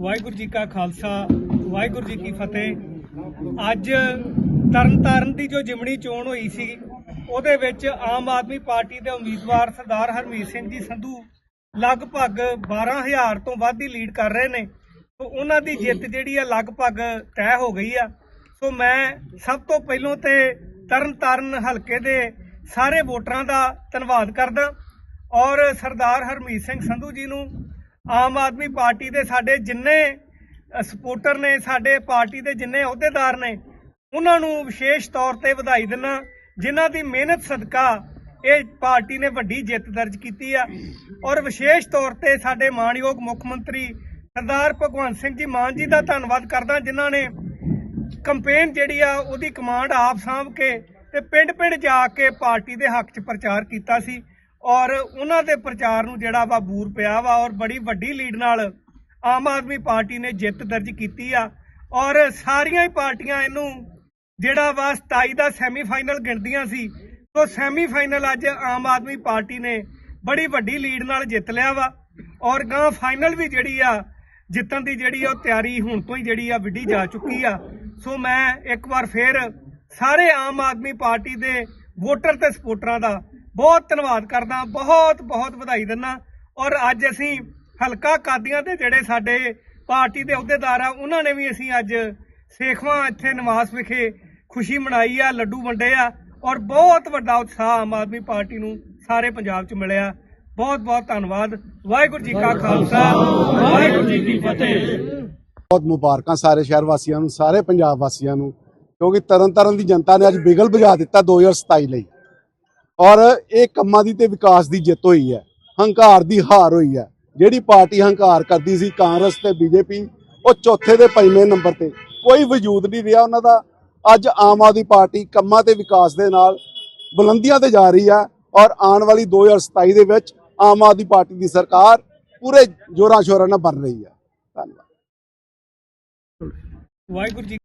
ਵਾਹਿਗੁਰੂ ਜੀ ਕਾ ਖਾਲਸਾ, ਵਾਹਿਗੁਰੂ ਜੀ ਕੀ ਫਤਿਹ। ਅੱਜ ਤਰਨਤਾਰਨ ਦੀ ਜੋ ਜਿਮਣੀ ਚੋਣ ਹੋਈ ਸੀ, ਉਹਦੇ ਵਿੱਚ ਆਮ ਆਦਮੀ ਪਾਰਟੀ ਦੇ ਉਮੀਦਵਾਰ ਸਰਦਾਰ ਹਰਮੀਤ ਸਿੰਘ ਜੀ ਸੰਧੂ ਲਗਭਗ 12000 ਤੋਂ ਵੱਧ ਦੀ ਲੀਡ ਕਰ ਰਹੇ ਨੇ। ਸੋ ਉਹਨਾਂ ਦੀ ਜਿੱਤ ਜਿਹੜੀ ਆ ਲਗਭਗ ਤੈਅ ਹੋ ਗਈ ਆ। ਸੋ ਮੈਂ ਸਭ ਤੋਂ ਪਹਿਲਾਂ ਤੇ ਤਰਨਤਾਰਨ ਹਲਕੇ ਦੇ ਸਾਰੇ ਵੋਟਰਾਂ ਦਾ ਧੰਨਵਾਦ ਕਰਦਾ ਔਰ ਸਰਦਾਰ ਹਰਮੀਤ ਸਿੰਘ ਸੰਧੂ ਜੀ ਨੂੰ ਆਮ ਆਦਮੀ ਪਾਰਟੀ ਦੇ ਸਾਡੇ ਜਿੰਨੇ ਅ, ਸਪੋਰਟਰ ਨੇ ਸਾਡੇ ਪਾਰਟੀ ਦੇ ਜਿੰਨੇ ਅਹੁਦੇਦਾਰ ਨੇ ਉਹਨਾਂ ਨੂੰ ਵਿਸ਼ੇਸ਼ ਤੌਰ ਤੇ ਵਧਾਈ ਦਿੰਦਾ ਜਿਨ੍ਹਾਂ ਦੀ ਮਿਹਨਤ ਸਦਕਾ ਇਹ ਪਾਰਟੀ ਨੇ ਵੱਡੀ ਜਿੱਤ ਦਰਜ ਕੀਤੀ ਆ। ਔਰ ਵਿਸ਼ੇਸ਼ ਤੌਰ ਤੇ ਸਾਡੇ ਮਾਣਯੋਗ ਮੁੱਖ ਮੰਤਰੀ ਸਰਦਾਰ ਭਗਵੰਤ ਸਿੰਘ ਜੀ ਮਾਨ ਜੀ ਦਾ ਧੰਨਵਾਦ ਕਰਦਾ ਜਿਨ੍ਹਾਂ ਨੇ ਕੰਪੇਨ ਜਿਹੜੀ ਆ ਉਹਦੀ ਕਮਾਂਡ ਆਪ ਸਾਂਭ ਕੇ ਤੇ ਪਿੰਡ-ਪਿੰਡ ਜਾ ਕੇ ਪਾਰਟੀ ਦੇ ਹੱਕ 'ਚ ਪ੍ਰਚਾਰ ਕੀਤਾ ਸੀ। ਔਰ ਉਹਨਾਂ ਦੇ ਪ੍ਰਚਾਰ ਨੂੰ ਜਿਹੜਾ ਵਾ ਬੂਰ ਪਿਆ ਵਾ ਔਰ ਬੜੀ ਵੱਡੀ ਲੀਡ ਨਾਲ ਆਮ ਆਦਮੀ ਪਾਰਟੀ ਨੇ ਜਿੱਤ ਦਰਜ ਕੀਤੀ ਆ। ਔਰ ਸਾਰੀਆਂ ਹੀ ਪਾਰਟੀਆਂ ਇਹਨੂੰ ਜਿਹੜਾ ਵਾ 27 ਦਾ ਸੈਮੀਫਾਈਨਲ ਗਿਣਦੀਆਂ ਸੀ। ਸੋ ਸੈਮੀਫਾਈਨਲ ਅੱਜ ਆਮ ਆਦਮੀ ਪਾਰਟੀ ਨੇ ਬੜੀ ਵੱਡੀ ਲੀਡ ਨਾਲ ਜਿੱਤ ਲਿਆ ਵਾ। ਔਰ ਗਾਂ ਫਾਈਨਲ ਵੀ ਜਿਹੜੀ ਆ, ਜਿੱਤਣ ਦੀ ਜਿਹੜੀ ਆ ਉਹ ਤਿਆਰੀ ਹੁਣ ਤੋਂ ਹੀ ਜਿਹੜੀ ਆ ਵਿੱਢੀ ਜਾ ਚੁੱਕੀ ਆ। ਸੋ ਮੈਂ ਇੱਕ ਵਾਰ ਫੇਰ ਸਾਰੇ ਆਮ ਆਦਮੀ ਪਾਰਟੀ ਦੇ ਵੋਟਰ ਤੇ ਸਪੋਰਟਰਾਂ ਦਾ ਬਹੁਤ ਧੰਨਵਾਦ ਕਰਦਾ ਬਹੁਤ ਬਹੁਤ ਵਧਾਈ ਦਿੰਦਾ। ਔਰ ਅੱਜ ਅਸੀਂ ਹਲਕਾ ਕਾਦੀਆਂ ਦੇ ਜਿਹੜੇ ਸਾਡੇ ਪਾਰਟੀ ਦੇ ਅਹੁਦੇਦਾਰ ਆ ਉਹਨਾਂ ਨੇ ਵੀ ਅਸੀਂ ਅੱਜ ਸੇਖਵਾਂ ਇੱਥੇ ਨਿਵਾਸ ਵਿਖੇ ਖੁਸ਼ੀ ਮਨਾਈ ਆ ਲੱਡੂ ਵੰਡੇ ਆ। ਔਰ ਬਹੁਤ ਵੱਡਾ ਉਤਸ਼ਾਹ ਆਮ ਆਦਮੀ ਪਾਰਟੀ ਨੂੰ ਸਾਰੇ ਪੰਜਾਬ 'ਚ ਮਿਲਿਆ। ਬਹੁਤ ਬਹੁਤ ਧੰਨਵਾਦ। ਵਾਹਿਗੁਰੂ ਜੀ ਕਾ ਖਾਲਸਾ। ਵਾਹਿਗੁਰੂ ਜੀ ਕੀ ਫਤਿਹ। ਬਹੁਤ ਮੁਬਾਰਕਾਂ ਸਾਰੇ ਸ਼ਹਿਰ ਵਾਸੀਆਂ ਨੂੰ ਸਾਰੇ ਪੰਜਾਬ ਵਾਸੀਆਂ ਨੂੰ। ਕਿਉਂਕਿ ਤਰਨਤਾਰਨ ਦੀ ਜਨਤਾ ਨੇ ਅੱਜ ਬਿਗਲ ਵਜਾ ਦਿੱਤਾ 2027 ਲਈ। ਔਰ ਇਹ ਕੰਮਾਂ ਦੀ ਤੇ ਵਿਕਾਸ ਦੀ ਜਿੱਤ ਹੋਈ ਹੈ, ਹੰਕਾਰ ਦੀ ਹਾਰ ਹੋਈ ਹੈ। ਜਿਹੜੀ ਪਾਰਟੀ ਹੰਕਾਰ ਕਰਦੀ ਸੀ, ਕਾਂਗਰਸ ਤੇ ਬੀਜੇਪੀ, ਉਹ ਚੌਥੇ ਤੇ ਪੰਜਵੇਂ ਨੰਬਰ ਤੇ। ਕੋਈ ਵਜੂਦ ਨਹੀਂ ਰਿਹਾ ਉਹਨਾਂ ਦਾ। ਅੱਜ ਆਮ ਆਦਮੀ ਪਾਰਟੀ ਕੰਮਾਂ ਤੇ ਵਿਕਾਸ ਦੇ ਨਾਲ ਬੁਲੰਦੀਆਂ ਤੇ ਜਾ ਰਹੀ ਹੈ ਔਰ ਆਉਣ ਵਾਲੀ 2027 ਦੇ ਵਿੱਚ ਆਮ ਆਦਮੀ ਪਾਰਟੀ ਦੀ ਸਰਕਾਰ ਪੂਰੇ ਜੋਰਾਂ ਸ਼ੋਰਾਂ ਨਾਲ ਬਣ ਰਹੀ ਹੈ ਧੰਨਵਾਦ। ਵਾਹਿਗੁਰੂ ਜੀ